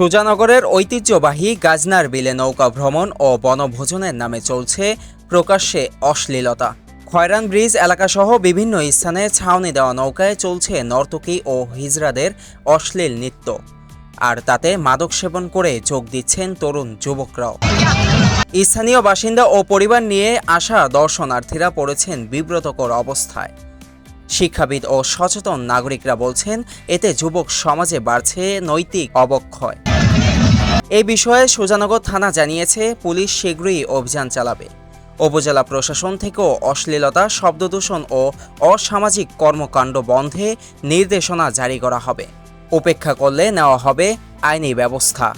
সুজানগরের ঐতিহ্যবাহী গাজনার বিলে নৌকা ভ্রমণ ও বনভোজনের নামে চলছে প্রকাশ্যে অশ্লীলতা। খয়রান ব্রিজ এলাকাসহ বিভিন্ন স্থানে ছাউনি দেওয়া নৌকায় চলছে নর্তকী ও হিজড়াদের অশ্লীল নৃত্য। আর তাতে মাদক সেবন করে যোগ দিচ্ছেন তরুণ যুবকরাও। স্থানীয় বাসিন্দা ও পরিবার নিয়ে আসা দর্শনার্থীরা পড়েছেন বিব্রতকর অবস্থায়। শিক্ষাবিদ ও সচেতন নাগরিকরা বলছেন, এতে যুবক সমাজে বাড়ছে নৈতিক অবক্ষয়। এই বিষয়ে সুজানগর থানা জানিয়েছে, পুলিশ শীঘ্রই অভিযান চালাবে। উপজেলা প্রশাসন থেকেও অশ্লীলতা, শব্দদূষণ ও অসামাজিক কর্মকাণ্ড বন্ধে নির্দেশনা জারি করা হবে। উপেক্ষা করলে নেওয়া হবে আইনি ব্যবস্থা।